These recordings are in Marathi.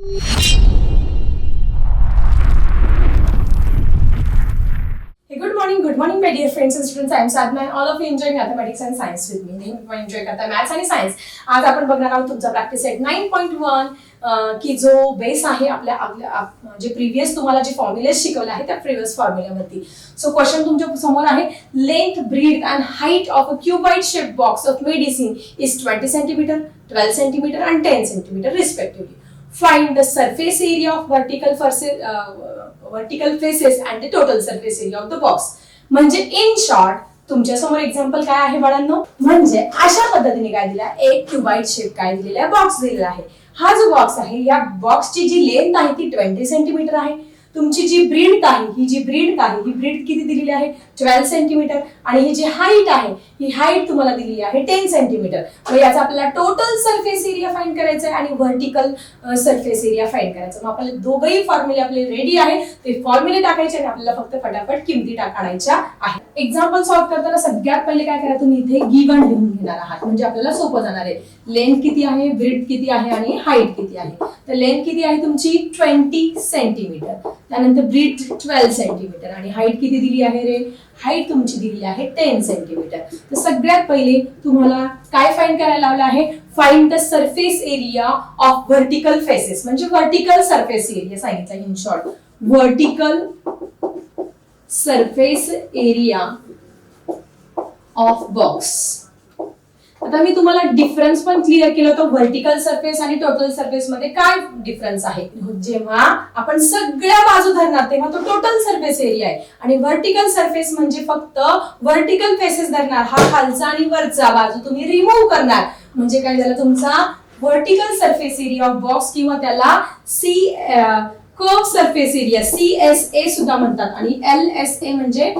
Good morning morning, good morning, my friends friends and students. I am Sadhna and all of you enjoy mathematics नेहमी एन्जॉय करता मॅथ्स आणि सायन्स आज आपण बघणार आहोत तुमचा practice set nine point one की जो बेस आहे आपल्या आपल्या जे प्रिव्हियस तुम्हाला जे फॉर्म्युले शिकवले आहे त्या प्रिव्हियस फॉर्म्युल्यावरती सो क्वेश्चन तुमच्यासमोर आहे. Length breadth and height of a cuboid shape box of medicine is twenty centimetre twelve centimetre and ten centimetre respectively Find the surface area of vertical versus vertical faces and the total surface area of the box म्हणजे इन शॉर्ट तुमच्यासमोर एक्झाम्पल काय आहे बाळांनो? म्हणजे अशा पद्धतीने काय दिला एक क्युबाईट शेप काय दिलेला आहे बॉक्स दिलेला आहे. हा जो बॉक्स आहे या बॉक्सची जी लेंथ आहे ती ट्वेंटी सेंटीमीटर आहे. तुमची जी ब्रीड आहे ही जी ब्रीड आहे ही ब्रीड किती दिलेली आहे? Twelve centimetre. आणि ही जी हाईट आहे ही हाईट तुम्हाला दिली आहे टेन सेंटीमीटर. मग याचा आपल्याला टोटल सरफेस एरिया फाईंड करायचा आहे आणि व्हर्टिकल सरफेस एरिया फाईंड करायचा मग आपले दोघही फॉर्म्युले आपले रेडी आहे. ते फॉर्म्युले टाकायचे आणि आपल्याला फक्त फटाफट किमती टाकायच्या आहे एक्झाम्पल सॉल्व्ह करताना सगळ्यात पहिले काय करा तुम्ही इथे गिवन लिहून घेणार आहात. म्हणजे आपल्याला सोपं जाणार आहे. लेंथ किती आहे ब्रीड किती आहे आणि हाईट किती आहे. तर लेंथ किती आहे तुमची? ट्वेंटी सेंटीमीटर त्यानंतर ब्रीड ट्वेल्व सेंटीमीटर. आणि हाईट किती दिली आहे रे? हाईट तुमची दिली आहे टेन सेंटीमीटर. तर सगळ्यात पहिले तुम्हाला काय फाईन करायला लावलं आहे? Find the surface area of vertical faces म्हणजे व्हर्टिकल सरफेस एरिया सांगितलं in short vertical surface area of box आता मी तुम्हाला डिफरन्स पण क्लिअर केलं होतं. व्हर्टिकल सरफेस आणि टोटल सरफेस मध्ये काय डिफरन्स आहे? जेव्हा आपण सगळ्या बाजू धरणार तेव्हा तो टोटल सरफेस एरिया आहे. आणि व्हर्टिकल सरफेस म्हणजे फक्त व्हर्टिकल फेसेस धरणार. हा खालचा आणि वरचा बाजू तुम्ही रिमूव्ह करणार. म्हणजे काय झालं? तुमचा vertical surface area of box किंवा त्याला C curve surface area C S A सुद्धा म्हणतात. आणि एल एस ए म्हणजे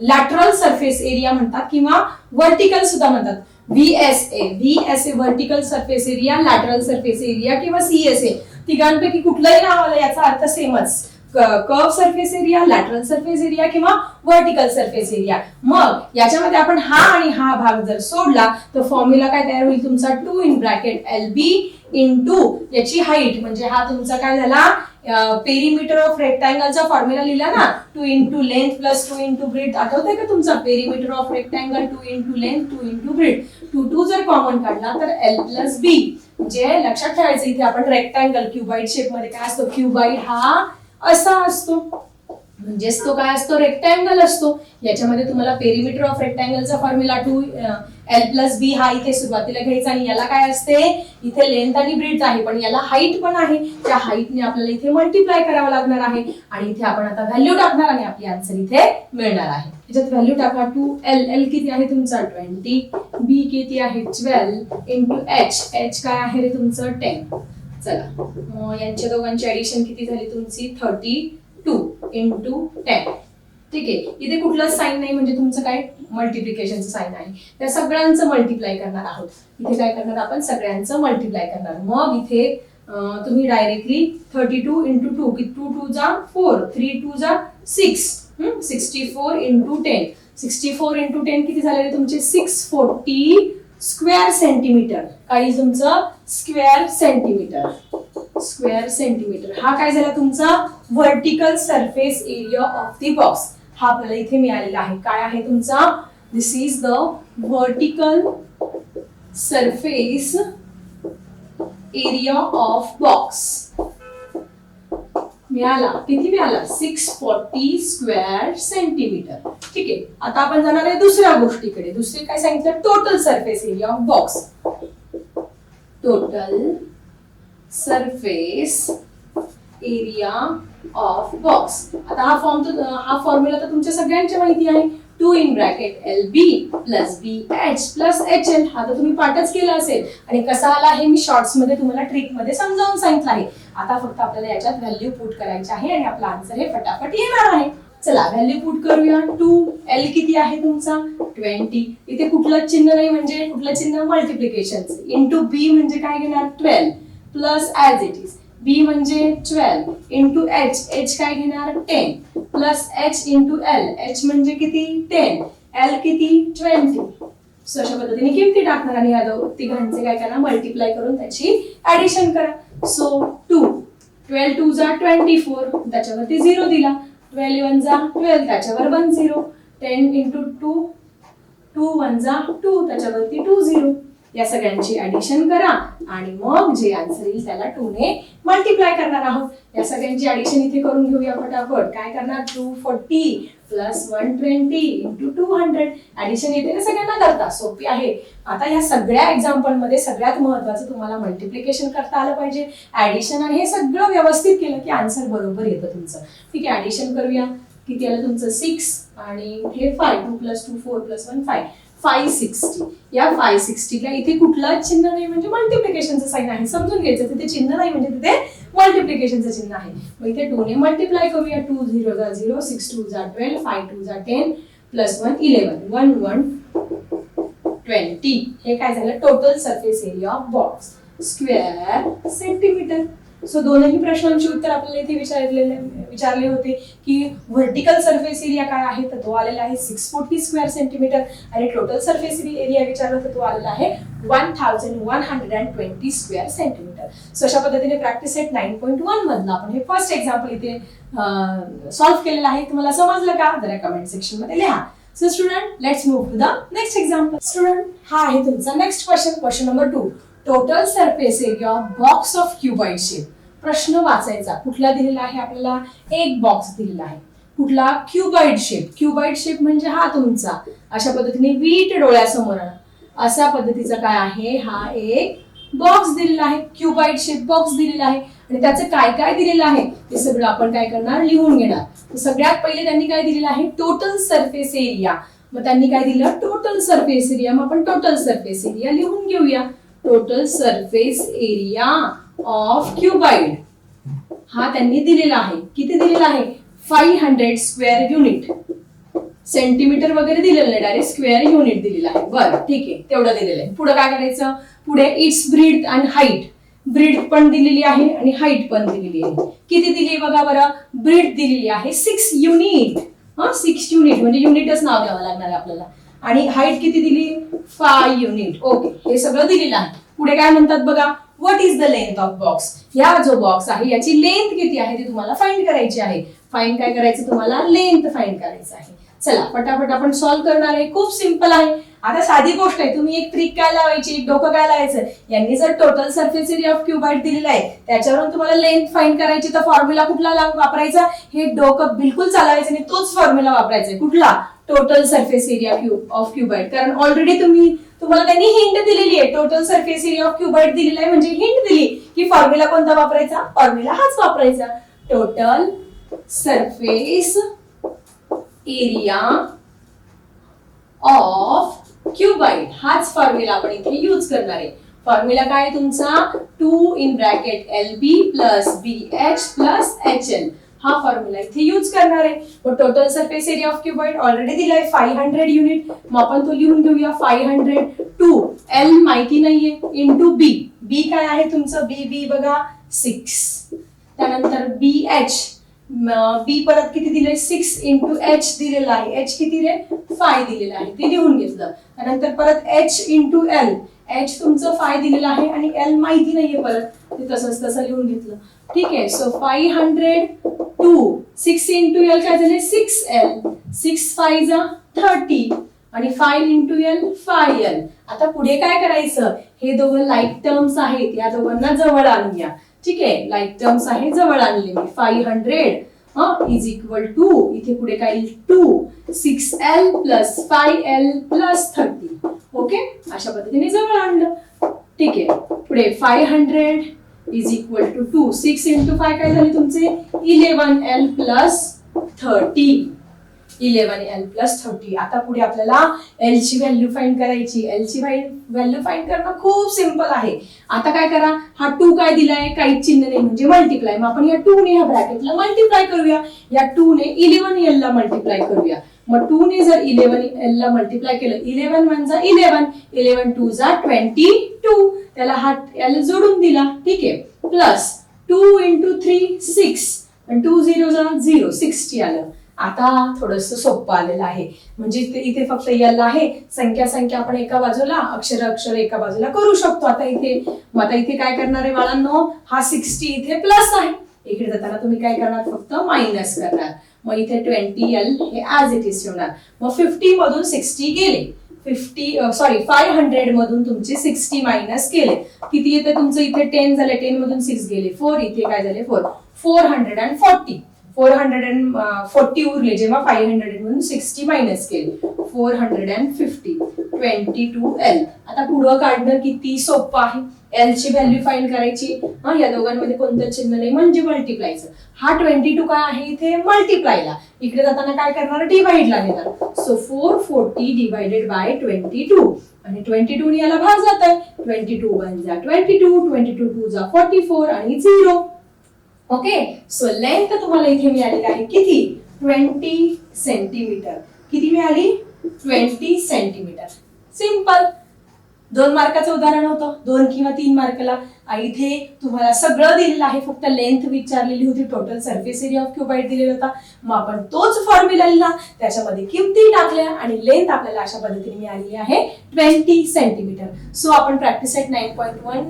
लॅटरल सरफेस एरिया म्हणतात किंवा वर्टिकल सुद्धा म्हणतात. VSA VSA vertical surface area lateral surface area किंवा सीएसए तिघांपैकी कुठलंही नाव आलं याचा अर्थ सेमच curve surface area lateral surface area किंवा व्हर्टिकल सरफेस एरिया मग याच्यामध्ये आपण हा आणि हा भाग जर सोडला तर फॉर्म्युला काय तयार होईल तुमचा? Two in bracket L B in two याची हाईट म्हणजे हा तुमचा काय झाला? पेरीमीटर ऑफ रेक्टँगलचा फॉर्म्युला लिहिला ना two into length plus two into breadth आठवतंय का तुमचा? Perimeter of rectangle two into length two into breadth two two जर कॉमन काढला तर एल प्लस बी म्हणजे लक्षात ठेवायचं इथे आपण रेक्टँगल क्युबाईट शेपमध्ये काय असतो? क्युबाईट हा असा असतो. म्हणजेच तो काय असतो? रेक्टँगल असतो. याच्यामध्ये तुम्हाला perimeter of रेक्टँगलचा formula two L plus B हा इथे सुरुवातीला घ्यायचा आणि याला काय असते? इथे लेंथ आणि ब्रीड आहे पण याला हाईट पण आहे. त्या हाईटने आपल्याला इथे मल्टिप्लाय करावं लागणार आहे. आणि इथे आपण आता व्हॅल्यू टाकणार आणि आपली आन्सर इथे मिळणार आहे. त्याच्यात व्हॅल्यू टाका टू एल एल किती आहे तुमचा? ट्वेंटी बी किती आहे? ट्वेल्व इंटू एच एच काय आहे रे तुमचं? टेन चला. यांच्या दोघांची ऍडिशन किती झाली तुमची? थर्टी टू इंटू टेन ठीक आहे. इथे कुठलंच साईन नाही म्हणजे तुमचं काय? मल्टिप्लिकेशनचं साईन आहे. त्या सगळ्यांचं मल्टिप्लाय करणार आहोत. इथे काय करणार आपण? सगळ्यांचं मल्टिप्लाय करणार. मग इथे तुम्ही directly thirty two into two की टू टू जा फोर थ्री टू जा six sixty four into ten sixty four into ten किती झालेले तुमचे? सिक्स फोर्टी स्क्वेअर सेंटीमीटर काही तुमचं स्क्वेअर सेंटीमीटर स्क्वेअर सेंटीमीटर हा काय झाला तुमचा? Vertical surface area of the box हा आपल्याला इथे मिळालेला आहे. काय आहे तुमचा? This is the vertical surface area of box मिळाला. किती मिळाला? सिक्स फोर्टी स्क्वेअर सेंटीमीटर ठीक आहे. आता आपण जाणार आहे दुसऱ्या गोष्टीकडे. दुसरे काय सांगितलं? Total surface area of box total surface area of box आता हा फॉर्म हा फॉर्म्युला तर तुमच्या सगळ्यांच्या माहिती आहे. Two in bracket L B plus B H plus H L हा तर तुम्ही पाठच केला असेल. आणि कसा आला हे मी शॉर्ट्समध्ये तुम्हाला ट्रिकमध्ये समजावून सांगितलं आहे. आता फक्त आपल्याला याच्यात व्हॅल्यू पुट करायचे आहे आणि आपला आन्सर हे फटाफट येणार आहे. चला व्हॅल्यू पुट करूया. टू एल किती आहे तुमचा? ट्वेंटी इथे कुठलं चिन्ह नाही म्हणजे कुठलं चिन्ह? मल्टिप्लिकेशन इन टू बी म्हणजे काय घेणार? Twelve plus as it is B म्हणजे ट्वेल्व इंटू एच एच काय घेणार? Ten plus H into L H म्हणजे किती? टेन एल किती? ट्वेंटी सो अशा पद्धतीने किमती टाकणार आणि या दो- तिघांचे काय करा? मल्टिप्लाय करून त्याची ऍडिशन करा. सो टू ट्वेल्व टू जा ट्वेंटी फोर त्याच्यावरती झिरो दिला. ट्वेल्व वन जा ट्वेल्व त्याच्यावर one zero ten into two two one जा टू त्याच्यावरती टू झिरो या सगळ्यांची ऍडिशन करा आणि मग जे आन्सर येईल त्याला टू ने मल्टिप्लाय करणार आहोत. या सगळ्यांची ऍडिशन इथे करून घेऊया फटाफट. काय करणार? Two forty plus one twenty into two hundred addition येते ना सगळ्यांना करता. सोपी आहे. आता या सगळ्या एक्झाम्पलमध्ये सगळ्यात महत्वाचं तुम्हाला मल्टिप्लिकेशन करता आलं पाहिजे. ऍडिशन आणि हे सगळं व्यवस्थित केलं की आन्सर बरोबर येतं तुमचं. ठीक आहे ऍडिशन करूया. किती आलं तुमचं? सिक्स आणि हे five two plus two four plus one five five sixty या फाय सिक्स्टीला इथे कुठलाच चिन्ह नाही म्हणजे मल्टिप्लिकेशनचं साईन आहे. समजून घ्यायचं तिथे चिन्ह नाही म्हणजे तिथे मल्टिप्लिकेशनचं चिन्ह आहे. मग इथे टू ने मल्टिप्लाय करूया. टू झिरो जा झिरो सिक्स टू जा ट्वेल्व फाय टू जा ten plus one eleven one one twenty हे काय झालं? Total surface area of box square centimetre so दोनही प्रश्नांची उत्तर आपल्याला इथे विचारलेले विचारले होते की व्हर्टिकल सरफेस एरिया काय आहे? तर तो आलेला आहे सिक्स फोर्टी स्क्वेअर सेंटीमीटर आणि टोटल सरफेस एरिया विचारला तर तो आलेला आहे one thousand one hundred and twenty square centimetre so अशा पद्धतीने practice set nine point one मधलं आपण हे फर्स्ट एक्झाम्पल इथे सॉल्व्ह केलेलं आहे. तुम्हाला समजलं का? जरा कमेंट सेक्शनमध्ये लिहा. So student let's move to the next example student हा आहे तुमचा next question question number two total surface area box of cuboid shape प्रश्न वाचायचा. कुठला दिलेला आहे आपल्याला? एक बॉक्स दिलेला आहे. कुठला? क्युबाइड शेप क्युबाइड शेप म्हणजे हा तुमचा. अशा पद्धतीने वीट डोळ्यासमोर अशा पद्धतीचा काय आहे? हा एक बॉक्स दिलेला आहे. क्युबाइड शेप बॉक्स दिलेला आहे. आणि त्याचं काय काय दिलेलं आहे? ते सगळं आपण काय करणार? लिहून घेणार. सगळ्यात पहिले त्यांनी काय दिलेलं आहे? टोटल सरफेस एरिया मग त्यांनी काय दिलं? टोटल सरफेस एरिया मग आपण टोटल सरफेस एरिया लिहून घेऊया. Total surface area of cuboid. हा त्यांनी दिलेला आहे. किती दिलेला आहे? Five hundred square unit. Centimetre वगैरे दिलेलं नाही. डायरेक्ट स्क्वेअर युनिट दिलेलं आहे. बरं ठीक आहे. तेवढं दिलेलं आहे. पुढे काय करायचं? पुढे it's breadth and height. Breadth पण दिलेली आहे आणि हाईट पण दिलेली आहे. किती दिली बघा बरं? ब्रीड दिलेली आहे सिक्स युनिट. हा सिक्स युनिट. म्हणजे युनिटच नाव द्यावं लागणार आहे आपल्याला. आणि हाईट किती दिली? Five unit. ओके हे सगळं दिलेलं आहे. पुढे काय म्हणतात बघा? What is the length of box या जो बॉक्स आहे याची लेंथ किती आहे ती तुम्हाला फाइंड करायची आहे. फाइंड काय करायचं? तुम्हाला लेंथ फाइंड करायचं आहे. चला पटापट आपण सॉल्व्ह करणार आहे. खूप सिंपल आहे. आता साधी गोष्ट आहे. तुम्ही एक ट्रिक काय लावायची? एक डोकं काय लावायचं? यांनी जर total surface area of cuboid दिलेला आहे त्याच्यावरून तुम्हाला लेंथ फाईंड करायची तर फॉर्म्युला कुठला लाव- वापरायचा? हे डोकं बिलकुल चालवायचं नाही. तोच फॉर्म्युला वापरायचा आहे. कुठला? Total surface area of cuboid कारण ऑलरेडी तुम्ही तुम्हाला त्यांनी हिंट दिलेली आहे. Total surface area of cuboid दिलेला आहे. म्हणजे हिंट दिली की फॉर्म्युला कोणता वापरायचा? फॉर्म्युला हाच वापरायचा. Total surface area of cuboid हाच फॉर्म्युला आपण इथे यूज करणार आहे. फॉर्म्युला काय आहे तुमचा? Two in bracket L B plus B H plus H L हा फॉर्म्युला इथे यूज करणार आहे. मग total surface area of cuboid already दिलाय फाईव्ह हंड्रेड युनिट मग आपण तो लिहून घेऊया फाईव्ह हंड्रेड टू एल माहिती नाहीये इंटू बी बी काय आहे तुमचं? बी बी बघा सिक्स त्यानंतर बी एच बी परत किती दिले सिक्स इंटू एच दिलेला आहे. एच किती रे? फाय दिलेलं आहे. ते लिहून घेतलं. त्यानंतर परत एच इंटू एल एच तुमचं फाय दिलेलं आहे आणि एल माहिती नाहीये परत. ते तसंच तसं लिहून घेतलं. ठीक आहे so five hundred two six into L काय झाले? सिक्स एल सिक्स फाय जा थर्टी आणि five into L five L आता पुढे काय करायचं? हे दोघं लाईक टर्म्स आहेत या दोघांना जवळ आणूया. ठीक आहे लाईक टर्म्स आहे जवळ आणले मी. Five hundred is equal to इथे पुढे काय येईल? Two six L plus five L plus thirty okay अशा पद्धतीने जवळ आणलं. ठीक आहे पुढे five hundred is equal to two six into five काय झाले तुमचे? Eleven L plus thirty eleven L plus thirty आता पुढे आपल्याला एल ची व्हॅल्यू फाईंड करायची. एल ची व्हॅल्यू फाईंड करणं खूप सिंपल आहे. आता काय करा? हा टू काय दिलाय? काहीच चिन्ह नाही. म्हणजे मल्टिप्लाय मग आपण या टू ने ह्या ब्रॅकेटला मल्टिप्लाय करूया. या टू ने इलेव्हन एल ला मल्टिप्लाय करूया. मग टू ने जर इलेव्हन ला मल्टिप्लाय केलं इलेव्हन वन जा इलेव्हन इलेव्हन टू जा ट्वेंटी टू त्याला हा एल जोडून दिला ठीक आहे. Plus two into three six two zero जा झिरो सिक्स्टी आलं. आता थोडस सोपं आलेलं आहे. म्हणजे इथे फक्त याला आहे. संख्या संख्या आपण एका बाजूला अक्षर अक्षर एका बाजूला करू शकतो. आता इथे मग आता इथे काय करणार आहे बाळांनो? हा सिक्स्टी इथे प्लस आहे. इकडे जाताना तुम्ही काय करणार? फक्त मायनस करणार. मग इथे ट्वेंटी एल हे ऍज इट इज ठेवणार. मग फिफ्टी मधून सिक्स्टी गेले. फिफ्टी सॉरी फाय हंड्रेड मधून तुमचे सिक्स्टी मायनस केले. किती येते तुमचं? इथे टेन झाले. टेन मधून सिक्स गेले. फोर इथे काय झाले? Four four hundred and forty four hundred and forty उरले. जेव्हा फाईव्ह हंड्रेड मधून सिक्स्टी मायनस केले. Four hundred and fifty twenty two L आता पुढं काढणं किती सोपं आहे? एल ची व्हॅल्यू फाईंड करायची. हा या दोघांमध्ये कोणतं चिन्ह नाही म्हणजे मल्टिप्लायचं हा ट्वेंटी टू काय आहे इथे? मल्टिप्लायला इकडे जाताना काय करणार? डिवाइडला घेणार so four forty divided by twenty two आणि ट्वेंटी टू याला भाग जात आहे ट्वेंटी टू वन जा twenty two twenty two two जा फोर्टी फोर आणि झिरो ओके सो लेंथ तुम्हाला इथे मिळालेली आहे किती? ट्वेंटी सेंटीमीटर किती मिळाली? ट्वेंटी सेंटीमीटर सिंपल दोन मार्काचं उदाहरण होतं. दोन किंवा तीन मार्काला. इथे तुम्हाला सगळं दिलेलं आहे. फक्त लेंथ विचारलेली होती. Total surface area of cuboid दिलेला होता. मग आपण तोच फॉर्म्युला लिहिला. त्याच्यामध्ये किमती टाकल्या आणि लेंथ आपल्याला अशा पद्धतीने मिळालेली आहे. ट्वेंटी सेंटीमीटर सो आपण practice eight nine point one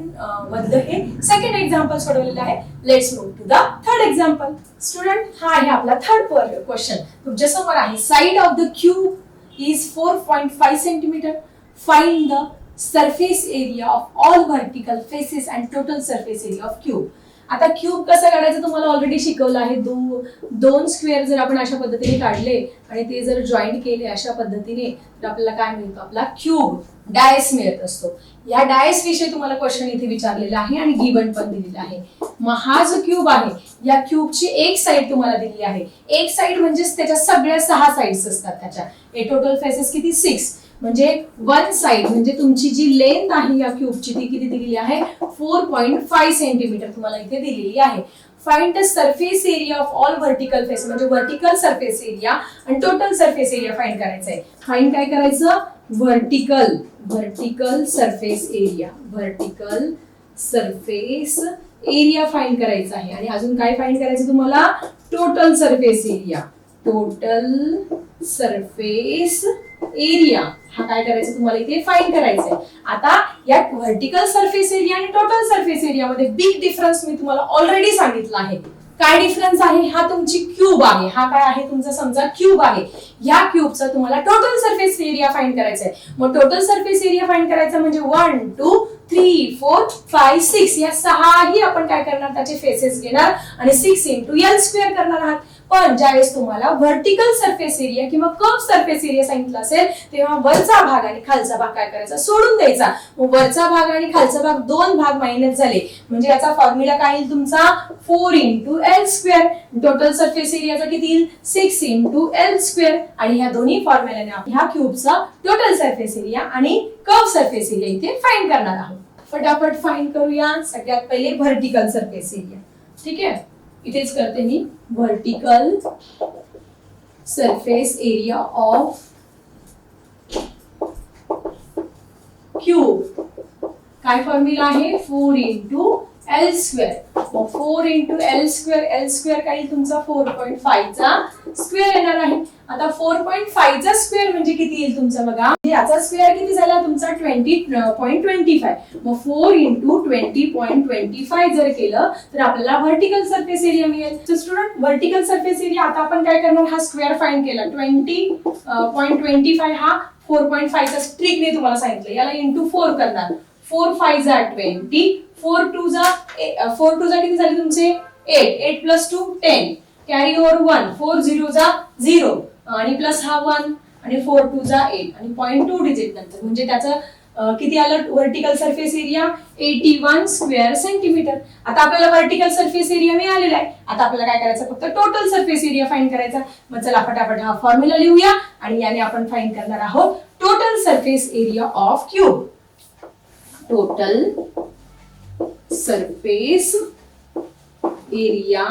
मधलं हे सेकंड एक्झाम्पल सोडवलेलं आहे. Let's move to the third example student हा आहे आपला थर्ड क्वेश्चन तुमच्यासमोर आहे. Side of the cube is four point five centimetre find the surface area of all vertical faces and total surface area of cube आता क्यूब कसं काढायचं तुम्हाला ऑलरेडी शिकवलं आहे. दो दोन स्क्वेअर जर आपण अशा पद्धतीने काढले आणि ते जर जॉईंट केले अशा पद्धतीने तर आपल्याला काय मिळतो? आपला क्यूब डायस मिळत असतो. या डायस विषयी तुम्हाला क्वेश्चन इथे विचारलेला आहे आणि गिवन पण दिलेला आहे. मग हा जो क्यूब आहे या क्यूबची एक साइड तुम्हाला दिली आहे. एक साईड म्हणजेच त्याच्या सगळ्या सहा साईड्स असतात त्याच्या. ए टोटल फेसेस किती? सिक्स म्हणजे वन साईड म्हणजे तुमची जी लेंथ आहे या क्यूबची ती किती दिलेली आहे? फोर पॉईंट फाईव्ह सेंटीमीटर तुम्हाला इथे दिलेली आहे. Find the surface area of all vertical face म्हणजे व्हर्टिकल सरफेस एरिया आणि टोटल सरफेस एरिया फाइंड करायचा आहे. फाइंड काय करायचं? Vertical vertical surface area vertical surface area find करायचा आहे. आणि अजून काय फाइंड करायचं तुम्हाला? Total surface area total surface area हा काय करायचं? तुम्हाला इथे फाईन करायचा आहे आता या व्हर्टिकल सरफेस एरिया आणि टोटल सरफेस एरियामध्ये बिग डिफरन्स मी तुम्हाला ऑलरेडी सांगितलं आहे. काय डिफरन्स आहे? हा तुमची क्यूब आहे. हा काय आहे? तुमचा समजा क्यूब आहे. या क्यूबचा तुम्हाला टोटल सरफेस एरिया फाईंड करायचा आहे मग टोटल सरफेस एरिया फाईंड करायचा म्हणजे one two three four five six या सहाही आपण काय करणार? त्याचे फेसेस घेणार आणि सिक्स इंटू एल स्क्वेअर करणार आहात. पण ज्यावेळेस तुम्हाला व्हर्टिकल सरफेस एरिया किंवा कप सरफेस एरिया सांगितलं असेल तेव्हा वरचा भाग आणि खालचा भाग काय करायचा? सोडून द्यायचा. मग वरचा भाग आणि खालचा भाग दोन भाग मायनस झाले. म्हणजे याचा फॉर्म्युला काय येईल तुमचा? Four into L square total surface एरियाचा किती येईल? सिक्स इंटू एल स्क्वेअर आणि ह्या दोन्ही फॉर्म्युल्याने आपण ह्या क्यूबचा टोटल सरफेस एरिया आणि कप सरफेस एरिया इथे फाईंड करणार आहोत. फटाफट फाईंड करूया. सगळ्यात पहिले व्हर्टिकल सरफेस एरिया ठीक आहे? इथेच करते मी. Vertical surface area of cube काय फॉर्म्युला आहे? फोर इंटू एल स्क्वेअर मग four into L square L square काही तुमचा फोर पॉईंट फाईव्हचा स्क्वेअर येणार आहे. आता फोर पॉईंट फायव्हचा स्क्वेअर म्हणजे किती येईल तुमचा बघा? म्हणजे याचा स्क्वेअर किती झाला? तुमचा ट्वेंटी पॉईंट ट्वेंटी फाय मग four into twenty point twenty five जर केलं तर आपल्याला व्हर्टिकल सर्फेस एरिया मिळेल. स्टुडंट व्हर्टिकल सर्फेस एरिया आता आपण काय करणार? हा स्क्वेअर फाईन केला. ट्वेंटी पॉईंट ट्वेंटी फाय हा फोर पॉईंट फायव्हचा स्ट्रिकने तुम्हाला सांगितलं. याला इंटू फोर करणार. फोर फाय जा ट्वेंटी फोर टू जा फोर टू जा किती झाले तुमचे? Eight eight plus two ten carry over one four zero जा झिरो आणि प्लस हा वन आणि फोर टू जा एट आणि पॉईंट टू डिजिट नंतर. म्हणजे त्याचं किती आलं? Vertical surface area eighty one square centimetre आता आपल्याला व्हर्टिकल सरफेस एरिया मिळालेला आहे. आता आपल्याला काय करायचं? फक्त टोटल सरफेस एरिया फाईन करायचा. मग चला फटाफट हा फॉर्म्युला लिहूया आणि याने आपण फाईन करणार आहोत total surface area of cube total surface area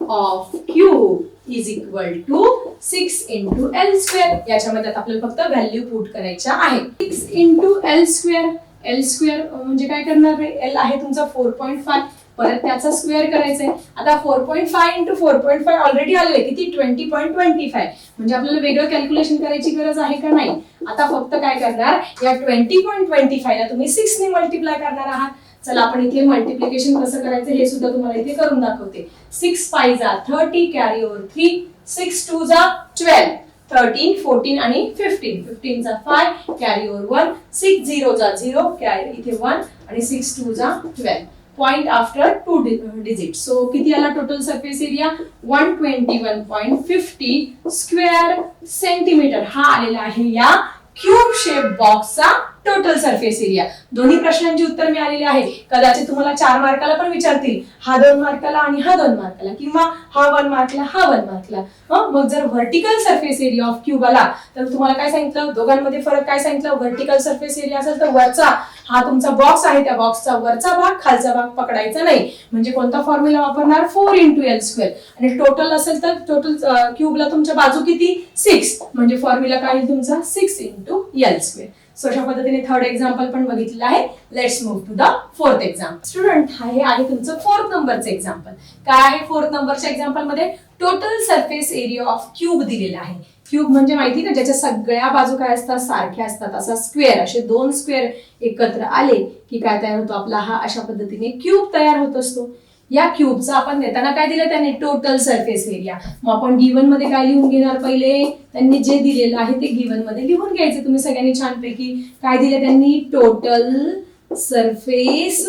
of cube is equal to six into L square. याच्यामध्ये आपल्याला फक्त व्हॅल्यू पुट करायच्या आहे six into L square. L square म्हणजे काय करणार एल आहे तुमचा फोर पॉईंट फाय. परत त्याचा स्क्वेअर करायचा आहे आता four point five into four point five already आलेलं आहे किती? Twenty point twenty five. म्हणजे आपल्याला वेगळं कॅल्क्युलेशन करायची गरज आहे का नाही? आता फक्त काय करणार? या ट्वेंटी पॉईंट ट्वेंटी फायला तुम्ही सिक्सने मल्टिप्लाय करणार आहात. चला आपण इथे मल्टिप्लिकेशन कसं करायचं हे सुद्धा तुम्हाला इथे करून दाखवते. सिक्स फाय जा thirty carry over three six two जा ट्वेल्व थर्टीन फोर्टीन आणि fifteen फिफ्टीनचा five carry over one six zero जा झिरो कॅरी इथे वन आणि सिक्स टू जा twelve point after two digit so किती आला total surface area one twenty one point fifty square centimetre हा आलेला आहे या क्यूब शेप बॉक्सचा टोटल सरफेस एरिया दोन्ही प्रश्नांची उत्तर मिळालेली आहे. कदाचित तुम्हाला चार मार्काला पण विचारतील. हा दोन मार्काला आणि हा दोन मार्काला. किंवा हा वन मार्कला हा वन मार्कला मग जर vertical surface area of cube आला तर तुम्हाला काय सांगितलं? दोघांमध्ये फरक काय सांगितलं? व्हर्टिकल सरफेस एरिया असेल तर वरचा. हा तुमचा बॉक्स आहे. त्या बॉक्सचा वरचा भाग खालचा भाग पकडायचा नाही. म्हणजे कोणता फॉर्म्युला वापरणार? फोर इंटू एल स्क्वेअर आणि टोटल असेल तर टोटल क्यूबला तुमच्या बाजू किती? सिक्स म्हणजे फॉर्म्युला काय तुमचा? Six into L square so अशा पद्धतीने थर्ड एक्झाम्पल पण बघितलेलं आहे. Let's move to the fourth example student हे आहे तुमचं फोर्थ नंबरचं एक्झाम्पल काय आहे फोर्थ नंबरच्या एक्झाम्पलमध्ये? Total surface area of cube दिलेला आहे. क्यूब म्हणजे माहिती ना ज्याच्या सगळ्या बाजू काय असतात? सारख्या असतात. असा स्क्वेअर असे दोन स्क्वेअर एकत्र आले की काय तयार होतो? आपला हा अशा पद्धतीने क्यूब तयार होत असतो. या क्यूबचा आपण देताना काय दिलं त्यांनी? टोटल सरफेस एरिया मग आपण गिवनमध्ये काय लिहून घेणार पहिले? त्यांनी जे दिलेलं आहे ते गिवनमध्ये लिहून घ्यायचे. तुम्ही सगळ्यांनी छानपैकी काय दिलं त्यांनी? Total surface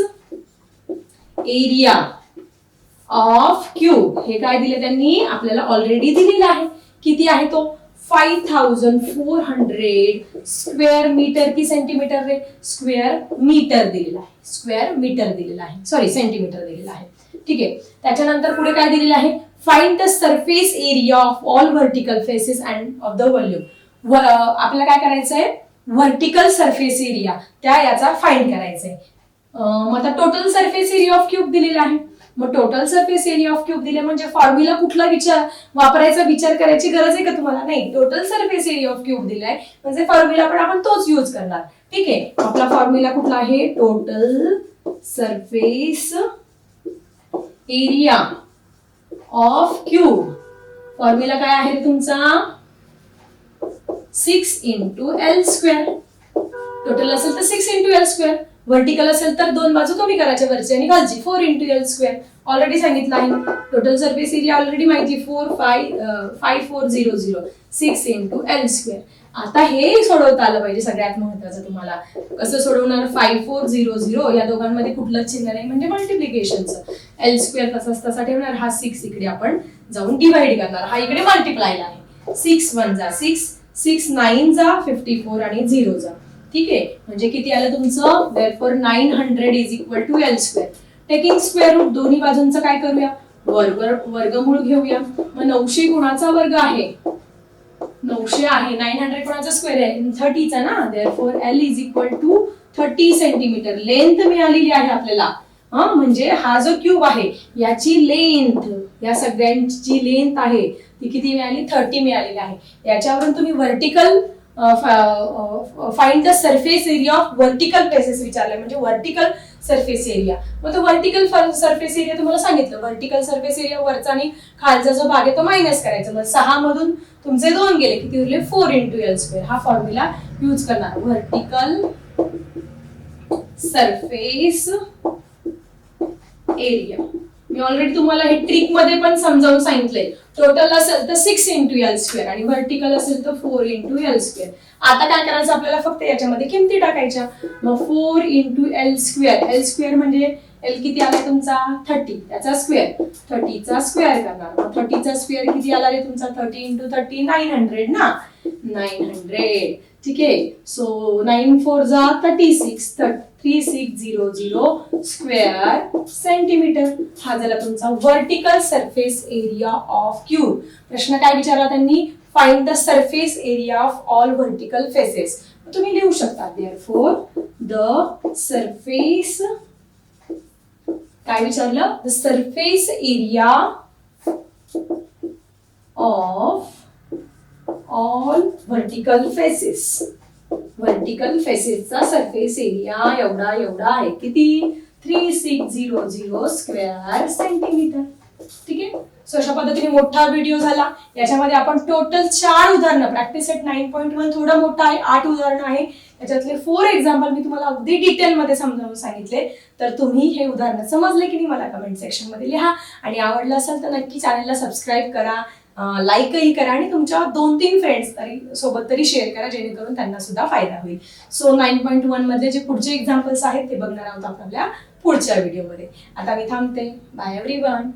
area of cube हे काय दिले त्यांनी? आपल्याला ऑलरेडी दिलेलं आहे. किती आहे तो? Five thousand four hundred square metre की सेंटीमीटर रे? स्क्वेअर मीटर दिलेला आहे. स्क्वेअर मीटर दिलेला आहे. सॉरी सेंटीमीटर दिलेला आहे. ठीक आहे. त्याच्यानंतर पुढे काय दिलेलं आहे? Find the surface area of all vertical faces and of the volume आपल्याला काय करायचं आहे? व्हर्टिकल सरफेस एरिया त्या याचा फाइंड करायचा आहे मग आता total surface area of cube दिलेला आहे. मग total surface area of cube दिले म्हणजे फॉर्म्युला कुठला विचार वापरायचा विचार करायची गरज आहे का तुम्हाला? नाही. Total surface area of cube दिलाय. म्हणजे फॉर्म्युला पण आपण तोच यूज करणार. ठीक आहे. आपला फॉर्म्युला कुठला आहे? Total surface area of cube formula काय आहे तुमचा? Six into L square total असेल तर six into L square vertical असेल तर दोन बाजू कमी करायच्या वरची आणि खालची. Four into L square already सांगितलं आहे. टोटल सर्व्हिस एरिया ऑलरेडी माहिती four five five four zero zero six into L square आता हे सोडवता आलं पाहिजे सगळ्यात महत्वाचं तुम्हाला. कसं सोडवणार? फाईव्ह फोर झिरो झिरो या दोघांमध्ये कुठलंच चिन्ह नाही. म्हणजे मल्टिप्लिकेशनचं एल स्क्वेअर तसाच तसा ठेवणार. हा सिक्स इकडे आपण जाऊन डिवाइड करणार. हा इकडे मल्टिप्लायला आहे. सिक्स वन जा. सिक्स सिक्स नाईन जा. फिफ्टी फोर आणि झिरो जा. ठीक आहे? म्हणजे किती आलं तुमचं? Therefore nine hundred is equal to L square taking square root दोन्ही बाजूंचं काय करूया? वर्ग वर्गमूळ घेऊया. मग नऊशे गुणाचा वर्ग आहे. नऊशे आहे नाईन हंड्रेड कोणाचा स्क्वेअर आहे? थर्टीचा ना. Therefore L is equal to thirty centimetre length मिळालेली आहे आपल्याला. हा म्हणजे हा जो क्यूब आहे याची लेंथ या सगळ्यांची लेंथ आहे ती किती मिळाली? थर्टी मिळालेली आहे. याच्यावरून तुम्ही vertical find the surface area of vertical places विचारले म्हणजे व्हर्टिकल सरफेस एरिया मग तो व्हर्टिकल सरफेस एरिया तुम्हाला सांगितलं. व्हर्टिकल सरफेस एरिया वरचा आणि खालचा जो भाग आहे तो मायनस करायचा. मग सहा मधून तुमचे दोन गेले. किती उरले? फोर इंटू एल स्क्वेअर हा फॉर्म्युला यूज करणार. व्हर्टिकल सरफेस एरिया मी ऑलरेडी तुम्हाला हे ट्रिकमध्ये पण समजावून सांगितलंय. टोटल असेल तर सिक्स इंटू एल स्क्वेअर आणि व्हर्टिकल असेल तर फोर इंटू एल स्क्वेअर आता काय करायचं आपल्याला? फक्त याच्यामध्ये किमती टाकायच्या. मग four into L square L square म्हणजे एल किती आला तुमचा? थर्टी त्याचा स्क्वेअर थर्टीचा स्क्वेअर करणार. मग थर्टीचा स्क्वेअर किती आला रे तुमचा? Thirty into thirty nine hundred ना? नाईन हंड्रेड ठीक? आहे सो नाईन फोर जा thirty six thirty three six zero zero square centimetre. हा झाला तुमचा vertical surface area of cube प्रश्न काय विचारला त्यांनी? Find the surface area of all vertical faces तुम्ही लिहू शकता देअर फोर द सरफेस काय विचारलं? The surface area of all vertical faces vertical फेसेसचा surface area एवढा एवढा आहे किती? Three six zero zero square centimetre ठीक आहे? सो अशा पद्धतीने मोठा व्हिडिओ झाला. याच्यामध्ये आपण टोटल चार उदाहरणं. Practice set nine point one थोडं मोठं आहे आठ उदाहरणं आहे. त्याच्यातले फोर एक्झाम्पल मी तुम्हाला अगदी डिटेलमध्ये समजावून सांगितले. तर तुम्ही हे उदाहरणं समजले की नाही मला कमेंट सेक्शनमध्ये लिहा. आणि आवडलं असेल तर नक्की चॅनलला सबस्क्राईब करा. लाईकही करा आणि तुमच्या दोन तीन फ्रेंड्स तरी सोबत तरी शेअर करा जेणेकरून त्यांना सुद्धा फायदा होईल. सो नाईन पॉईंट वनमध्ये जे पुढचे एक्झाम्पल्स आहेत ते बघणार आहोत आपण आपल्या पुढच्या व्हिडिओमध्ये आता मी थांबते. Bye every one